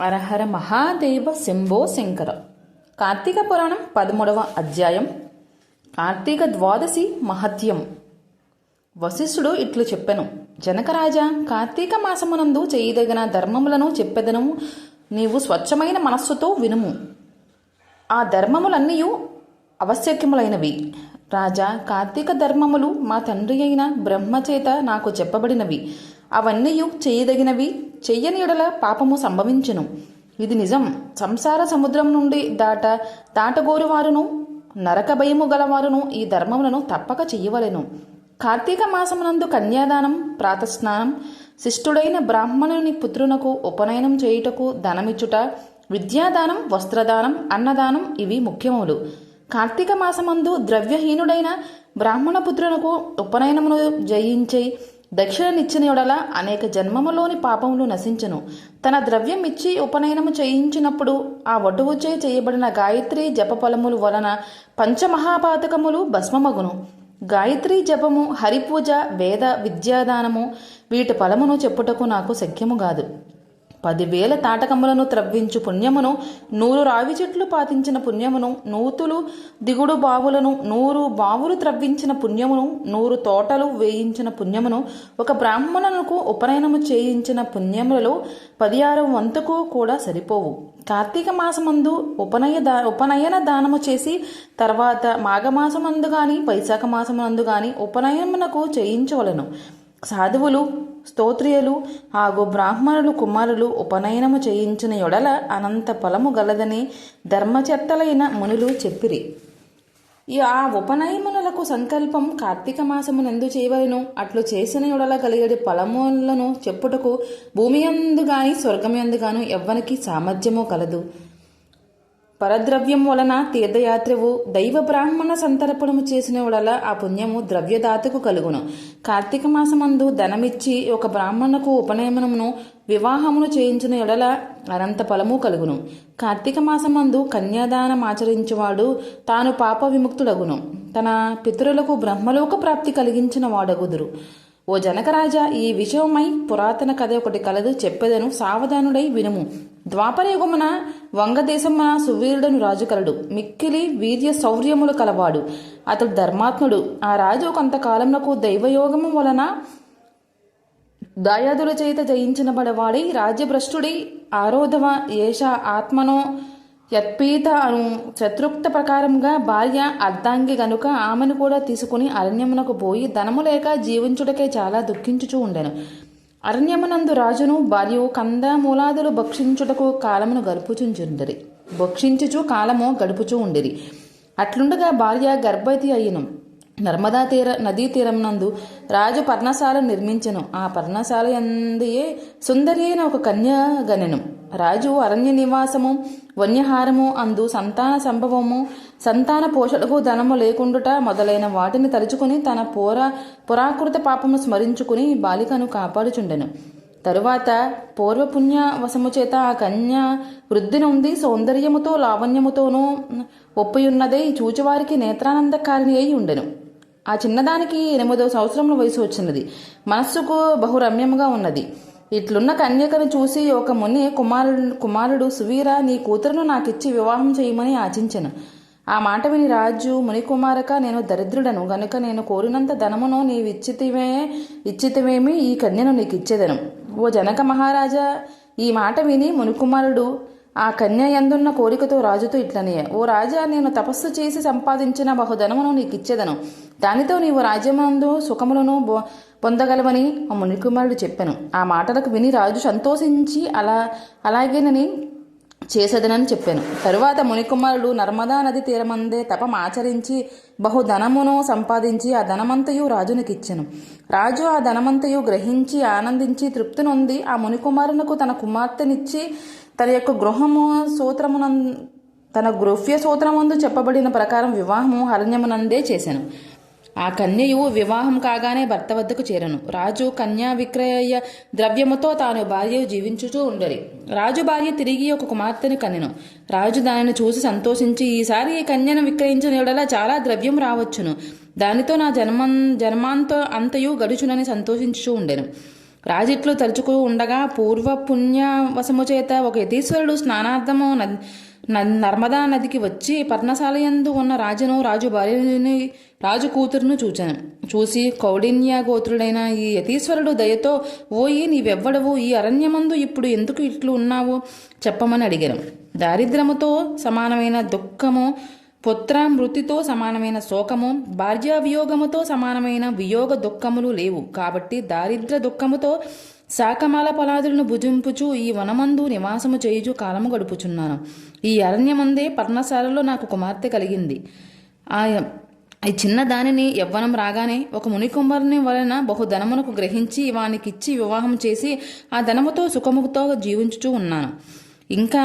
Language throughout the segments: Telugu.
హరహర మహాదేవ శంభో శంకర. కార్తీక పురాణం పదమూడవ అధ్యాయం. కార్తీక ద్వాదశి మహత్యం. వశిష్ఠుడు ఇట్లు చెప్పెను. జనకరాజా కార్తీక మాసమునందు చేయదగిన ధర్మములను చెప్పెదను. నీవు స్వచ్ఛమైన మనస్సుతో వినుము. ఆ ధర్మములన్నీ ఆవశ్యకములైనవి. రాజా కార్తీక ధర్మములు మా తండ్రి అయిన బ్రహ్మచేత నాకు చెప్పబడినవి. అవన్నీ చేయదగినవి. చెయ్యని ఎడల పాపము సంభవించును. ఇది నిజం. సంసార సముద్రం నుండి దాట దాటగోరువారును నరక భయము గలవారును ఈ ధర్మములను తప్పక చెయ్యవలెను. కార్తీక మాసమునందు కన్యాదానం ప్రాతస్నానం శిష్టుడైన బ్రాహ్మణుని పుత్రునకు ఉపనయనం చేయుటకు ధనమిచ్చుట విద్యాదానం వస్త్రదానం అన్నదానం ఇవి ముఖ్యములు. కార్తీక మాసమందు ద్రవ్యహీనుడైన బ్రాహ్మణ పుత్రునకు ఉపనయనమును జయించి దక్షిణనిచ్చిన యెడల అనేక జన్మములోని పాపములు నశించను. తన ద్రవ్యం ఇచ్చి ఉపనయనము చేయించినప్పుడు ఆ వటువుచే చేయబడిన గాయత్రి జపఫలములు వలన పంచమహాపాతకములు భస్మమగును. గాయత్రి జపము హరిపూజ వేద విద్యాదానము వీటి ఫలమును చెప్పుటకు నాకు శక్యము కాదు పదివేల తాటకములను త్రవ్వించు పుణ్యమును నూరు రావి చెట్లు పాతించిన పుణ్యమును నూతులు దిగుడు బావులను నూరు బావులు త్రవ్వించిన పుణ్యమును నూరు తోటలు వేయించిన పుణ్యమును ఒక బ్రాహ్మణులకు ఉపనయనము చేయించిన పుణ్యములలో పది ఆరు వంతుకు కూడా సరిపోవు. కార్తీక మాసమందు ఉపనయ దా ఉపనయన దానము చేసి తర్వాత మాఘమాసమందు గాని వైశాఖ మాసమందు గాని ఉపనయనమునకు చేయించవలను. సాధువులు స్తోత్రియులు ಹಾಗೂ బ్రాహ్మణులు కుమారులు ఉపనయనము చేయించిన యొడల అనంత ఫలము గలదని ధర్మచర్తలైన మునులు చెప్పిరి. ఆ ఉపనయమునలకు సంకల్పం కార్తీక మాసమునందు చేయవలను. అట్లు చేసిన యొడల కలిగడి ఫలములను చెప్పుటకు భూమి అందు గాని గాను ఎవ్వనికి సామర్థ్యము కలదు. పరద్రవ్యం వలన తీర్థయాత్రవు దైవ బ్రాహ్మణ సంతర్పణము చేసిన వడల ఆ పుణ్యము ద్రవ్యదాతకు కలుగును. కార్తీక మాసమందు ధనమిచ్చి ఒక బ్రాహ్మణకు ఉపనయనమును వివాహమును చేయించిన ఎడల అనంత ఫలము కలుగును. కార్తీక మాసమందు కన్యాదానం ఆచరించేవాడు తాను పాప విముక్తుడగును. తన పితరులకు బ్రహ్మలోక ప్రాప్తి కలిగించిన వాడగుదురు. ఓ జనకరాజా ఈ విషయమై పురాతన కథ ఒకటి కలదు చెప్పెదను సావధానుడై వినుము. ద్వాపరయుగమున వంగదేశమున సువీరుడను రాజు కలడు మిక్కిలి వీర్య శౌర్యములు కలవాడు. అతడు ధర్మాత్ముడు. ఆ రాజు కొంతకాలమునకు దైవయోగము వలన దాయాదుల చేత జయించినబడవాడై రాజ్యభ్రష్టుడై ఆరోధవ ఏష ఆత్మనో యత్పీత అను శత్రుక్త ప్రకారంగా భార్య అర్ధాంగి గనుక ఆమెను కూడా తీసుకుని అరణ్యమునకు పోయి ధనము లేక జీవించుటకే చాలా దుఃఖించుచూ ఉండెను. అరణ్యమునందు రాజును భార్యవు కంద మూలాదులు భక్షించుటకు కాలమును గడుపుచుంచుండరి భక్షించుచు కాలము గడుపుచూ ఉండిరి. అట్లుండగా భార్య గర్భవతి అయ్యను నర్మదా తీర నదీ తీరమునందు రాజు పర్ణశాల నిర్మించెను. ఆ పర్ణశాల ఎందయే సుందరి అయిన ఒక కన్యా గనెను. రాజు అరణ్య నివాసము వన్యహారము అందు సంతాన సంభవము సంతాన పోషణకు ధనము లేకుండుట మొదలైన వాటిని తలుచుకుని తన పోరా పురాకృత పాపము స్మరించుకుని బాలికను కాపాడుచుండెను. తరువాత పూర్వపుణ్య వశము చేత ఆ కన్య వృద్ధినుంది సౌందర్యముతో లావణ్యముతోనూ ఒప్పియున్నదై చూచివారికి నేత్రానందకారిణి అయి ఉండెను. ఆ చిన్నదానికి ఎనిమిదో సంవత్సరముల వయసు వచ్చినది. మనస్సుకు బహురమ్యముగా ఉన్నది. ఇట్లున్న కన్యకను చూసి ఒక ముని కుమారుడు కుమారుడు సువీర నీ కూతురును నాకిచ్చి వివాహం చేయమని ఆచించెను. ఆ మాట విని రాజు మునికుమారక నేను దరిద్రుడను. గనుక నేను కోరినంత ధనమును నీవిచ్చితివే ఇచ్చితివేమి ఈ కన్యను నీకు ఇచ్చేదను ఓ జనక మహారాజా ఈ మాట విని మునికుమారుడు ఆ కన్య ఎందున్న కోరికతో రాజుతో ఇట్లనే ఓ రాజా నేను తపస్సు చేసి సంపాదించిన బహుధనమును నీకు ఇచ్చేదను దానితో నీవు రాజ్యమందు సుఖములను బొ- పొందగలవని ఆ మునికుమారుడు చెప్పాను. ఆ మాటలకు విని రాజు సంతోషించి అలా అలాగేనని చేసేదనని చెప్పాను. తరువాత మునికుమారుడు నర్మదా నది తీరమందే తపం ఆచరించి బహుధనమును సంపాదించి ఆ ధనమంతయు రాజునికి ఇచ్చెను రాజు ఆ ధనమంతయు గ్రహించి ఆనందించి తృప్తి నొంది ఆ మునికుమారునకు తన కుమార్తెనిచ్చి తన యొక్క గృహము సూత్రమునం తన గృహ్య సూత్రమందు చెప్పబడిన ప్రకారం వివాహము అరణ్యమునందే చేశాను ఆ కన్యయు వివాహం కాగానే భర్త వద్దకు చేరను. రాజు కన్యా విక్రయ ద్రవ్యముతో తాను భార్య జీవించుచూ ఉండరి. రాజు భార్య తిరిగి ఒక కుమార్తెని కన్నెను. రాజు దానిని చూసి సంతోషించి ఈసారి ఈ కన్యను విక్రయించిన యెడల చాలా ద్రవ్యం రావచ్చును. దానితో నా జన్మం జన్మాంతో అంతయు గడుచునని సంతోషించుచూ ఉండెను. రాజిట్లు తలుచుకు ఉండగా పూర్వ పుణ్యవశము చేత ఒక యతీశ్వరుడు స్నానార్థము న- నర్మదా నదికి వచ్చి పర్ణశాలయందు ఉన్న రాజును రాజు భార్యని రాజు కూతురును చూచాను. చూసి కౌడిన్య గోత్రుడైన ఈ యతీశ్వరుడు దయతో ఓయి నీవెవ్వడవు? ఈ అరణ్యమందు ఇప్పుడు ఎందుకు ఇట్లు ఉన్నావు? చెప్పమని అడిగాను. దారిద్రముతో సమానమైన దుఃఖము పుత్ర మృతితో సమానమైన శోకము భార్యావియోగముతో సమానమైన వియోగ దుఃఖములు లేవు. కాబట్టి దారిద్ర దుఃఖముతో శాకమాల పలాదులను భుజింపుచు ఈ వనమందు నివాసము చేయుచు కాలము గడుపుచున్నాను. ఈ అరణ్యమందే పర్ణశాలలో నాకు కుమార్తె కలిగింది. ఆ ఈ చిన్న దానిని యవ్వనం రాగానే ఒక మునికుమారుని వలన బహుధనమునకు గ్రహించి వానికిచ్చి వివాహం చేసి ఆ ధనముతో సుఖముతో జీవించుచూ ఉన్నాను. ఇంకా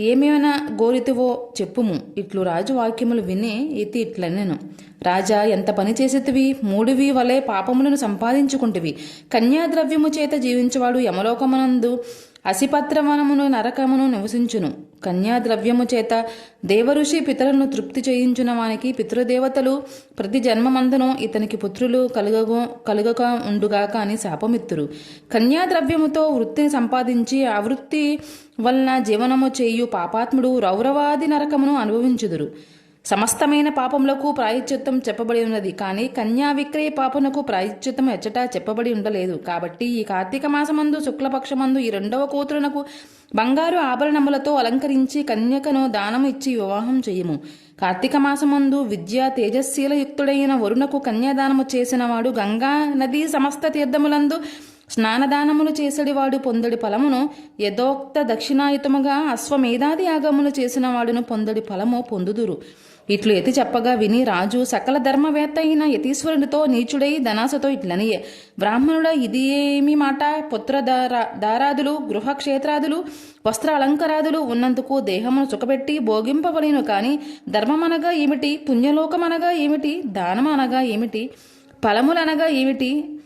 ఏమేమైనా గోరితివో చెప్పుము. ఇట్లు రాజు వాక్యములు విని ఇతి ఇట్లనెను. రాజా ఎంత పని చేసేతివి మూడివి వలె పాపములను సంపాదించుకుంటివి. కన్యాద్రవ్యము చేత జీవించువాడు యమలోకమునందు అసిపత్రవనమును నరకమును నివసించును. కన్యాద్రవ్యము చేత దేవఋషి పితరులను తృప్తి చేయించిన వానికి పితృదేవతలు ప్రతి జన్మమందును ఇతనికి పుత్రులు కలుగగో కలుగక ఉండుగాక అని శాపమిత్తురు. కన్యాద్రవ్యముతో వృత్తిని సంపాదించి ఆ వృత్తి వలన జీవనము చేయు పాపాత్ముడు రౌరవాది నరకమును అనుభవించుదురు. సమస్తమైన పాపములకు ప్రాయశ్చిత్తం చెప్పబడి ఉన్నది. కానీ కన్యా విక్రయ పాపనకు ప్రాయశ్చిత్తం ఎచ్చట చెప్పబడి ఉండలేదు. కాబట్టి ఈ కార్తీక మాసమందు శుక్లపక్షమందు ఈ రెండవ కూతురునకు బంగారు ఆభరణములతో అలంకరించి కన్యకను దానము ఇచ్చి వివాహం చేయము. కార్తీక మాసమందు విద్యా తేజశీల యుక్తుడైన వరుణకు కన్యాదానము చేసిన వాడు గంగా నది సమస్త తీర్థములందు స్నానదానములు చేసడివాడు పొందడి ఫలమును యథోక్త దక్షిణాయుతముగా అశ్వమేధాది యాగములు చేసిన వాడును పొందడి ఫలము పొందుదురు. ఇట్లు ఎతి చెప్పగా విని రాజు సకల ధర్మవేత్త అయిన యతీశ్వరునితో నీచుడై ధనాసతో ఇట్లనియే. బ్రాహ్మణుడ ఇది ఏమి మాట? పుత్ర దారా దారాదులు గృహక్షేత్రాదులు వస్త్ర అలంకరాదులు ఉన్నందుకు దేహమును సుఖపెట్టి భోగింపబడిను కాని ధర్మమనగా ఏమిటి? పుణ్యలోకమనగా ఏమిటి? దానం అనగా ఏమిటి? ఫలములనగా ఏమిటి?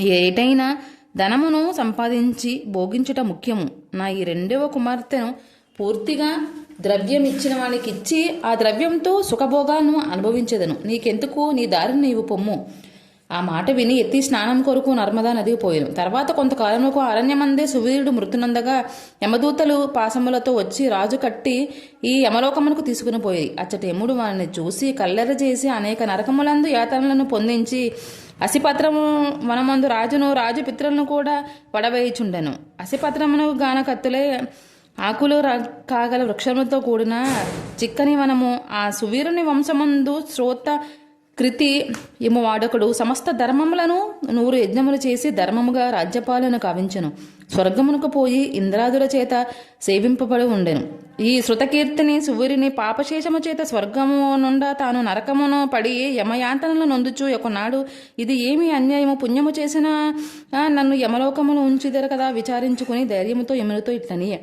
ఏటైనా ధనమును సంపాదించి భోగించుట ముఖ్యము. నా ఈ రెండవ కుమార్తెను పూర్తిగా ద్రవ్యం ఇచ్చిన వానికి ఇచ్చి ఆ ద్రవ్యంతో సుఖభోగాలను అనుభవించదను. నీకెందుకు? నీ దారిని నీవు పొమ్ము. ఆ మాట విని ఎత్తి స్నానం కొరకు నర్మదా నదికి పోయాను. తర్వాత కొంతకాలంలో అరణ్యమందే సువీరుడు మృతునందగా యమదూతలు పాసములతో వచ్చి రాజు కట్టి ఈ యమలోకమునకు తీసుకుని పోయి అచ్చటి యముడు వారిని చూసి కల్లెర చేసి అనేక నరకములందు యాతనలను పొందించి అసిపత్రము వనమందు రాజును రాజు పిత్రులను కూడా వడవేయిచుండెను. అసిపత్రమును గాన కత్తులే ఆకులు ర- కాగల వృక్షములతో కూడిన చిక్కని వనము ఆ సువీరుని వంశమందు శ్రోత కృతి ఇము వాడకుడు సమస్త ధర్మములను నూరు యజ్ఞములు చేసి ధర్మముగా రాజ్యపాలను కావించను. స్వర్గమునకు పోయి ఇంద్రాదుల చేత సేవింపబడి ఉండెను. ఈ శృతకీర్తిని సువీరిని పాపశేషము చేత స్వర్గము నుండా తాను నరకమును పడి యమయాంతనలు నొందుచు ఒకనాడు ఇది ఏమి అన్యాయము? పుణ్యము చేసిన నన్ను యమలోకమును ఉంచిదరు కదా విచారించుకుని ధైర్యముతో యమునితో ఇట్లనియే.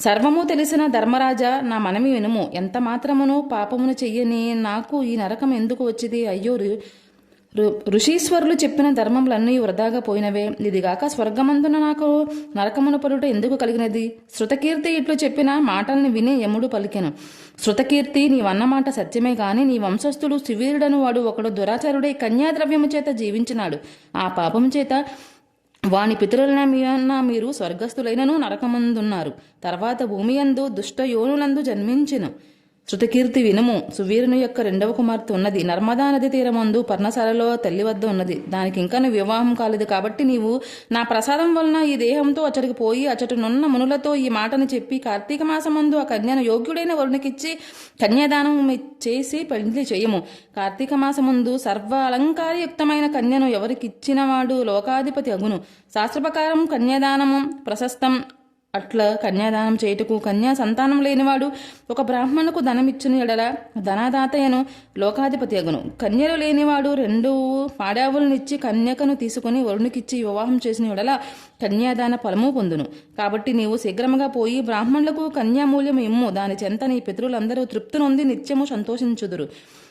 సర్వము తెలిసిన ధర్మరాజా నా మనమి వినుము. ఎంత మాత్రమును పాపమును చెయ్యని నాకు ఈ నరకం ఎందుకు వచ్చింది? అయ్యో రు- ఋషీశ్వరులు చెప్పిన ధర్మములన్నీ వృధాగా పోయినవే. ఇదిగాక స్వర్గమందున నాకు నరకమును పలుట ఎందుకు కలిగినది? శృతకీర్తి ఇట్లు చెప్పిన మాటల్ని విని యముడు పలికెను. శృతకీర్తి నీవన్న మాట సత్యమే గాని నీ వంశస్థుడు శివీరుడను వాడు ఒకడు దురాచారుడై కన్యాద్రవ్యము చేత జీవించినాడు. ఆ పాపము చేత వాని పితరులన మీరు స్వర్గస్థులైనను నరకమందున్నారు. తర్వాత భూమియందు దుష్ట యోనులందు జన్మించెను. శృతకీర్తి వినుము. సువీరుని యొక్క రెండవ కుమార్తె ఉన్నది. నర్మదా నది తీరమందు పర్ణశాలలో తల్లి వద్ద ఉన్నది. దానికి ఇంకా నువ్వు వివాహం కాలేదు కాబట్టి నీవు నా ప్రసాదం వలన ఈ దేహంతో అచ్చటికి పోయి అచ్చటనున్న మునులతో ఈ మాటను చెప్పి కార్తీక మాసమందు ఆ కన్యను యోగ్యుడైన వరుణికిచ్చి కన్యాదానం చేసి పెళ్ళి చేయము. కార్తీక మాసముందు సర్వ అలంకారయుక్తమైన కన్యను ఎవరికిచ్చినవాడు లోకాధిపతి అగును. శాస్త్ర ప్రకారం కన్యాదానము ప్రశస్తం. అట్లా కన్యాదానం చేయుటకు కన్యా సంతానం లేనివాడు ఒక బ్రాహ్మణుకు ధనమిచ్చును ఎడల ధనదాతయను లోకాధిపతి అగును. కన్యలు లేనివాడు రెండు పాడావులనిచ్చి కన్యకను తీసుకుని వరుణికిచ్చి వివాహం చేసిన ఎడల కన్యాదాన ఫలము పొందును. కాబట్టి నీవు శీఘ్రముగా పోయి బ్రాహ్మణులకు కన్యామూల్యం ఇమ్ము. దాని చెంత నీ పితరులందరూ తృప్తి నొంది నిత్యము సంతోషించుదురు.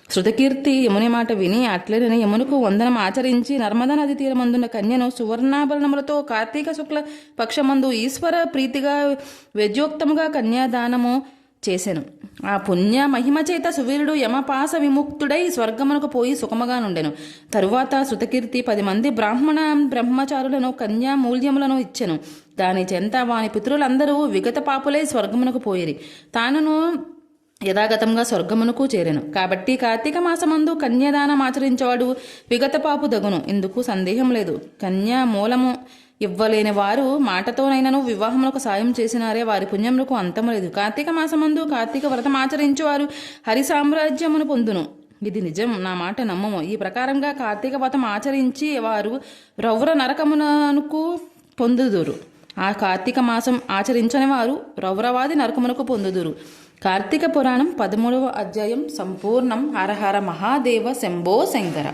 శృతకీర్తి యముని మాట విని అట్లనే యమునకు వందనం ఆచరించి నర్మదా నది తీరమందున్న కన్యను సువర్ణాభరణములతో కార్తీక శుక్ల పక్షమందు ఈశ్వర ప్రీతిగా వ్యజ్యోక్తముగా కన్యాదానము చేశాను ఆ పుణ్య మహిమ చేత సువీరుడు యమపాస విముక్తుడై స్వర్గమునకు పోయి సుఖముగా నుండెను. తరువాత శృతకీర్తి పది మంది బ్రాహ్మణ బ్రహ్మచారులను కన్యా మూల్యములను ఇచ్చెను. దాని చెంత వాని పితరులందరూ విగత పాపులై స్వర్గమునకు పోయిరి. తానును యథాగతంగా స్వర్గమునకు చేరెను. కాబట్టి కార్తీక మాసమందు కన్యాదానం ఆచరించేవాడు విగతపాపు దగును. ఇందుకు సందేహం లేదు. కన్యా మూలము ఇవ్వలేని వారు మాటతోనైనను వివాహములకు సాయం చేసినారే వారి పుణ్యములకు అంతము లేదు. కార్తీక మాసమందు కార్తీక వ్రతం ఆచరించేవారు హరి సామ్రాజ్యమును పొందును. ఇది నిజం. నా మాట నమ్మము. ఈ ప్రకారంగా కార్తీక వ్రతం ఆచరించి వారు రౌర నరకమునకు పొందుదురు. ఆ కార్తీక మాసం ఆచరించని వారు రౌరవాది నరకమునకు పొందుదురు. కార్తీక పురాణం పదమూడవ అధ్యాయం సంపూర్ణం హరహర మహాదేవ శంభో శంకర.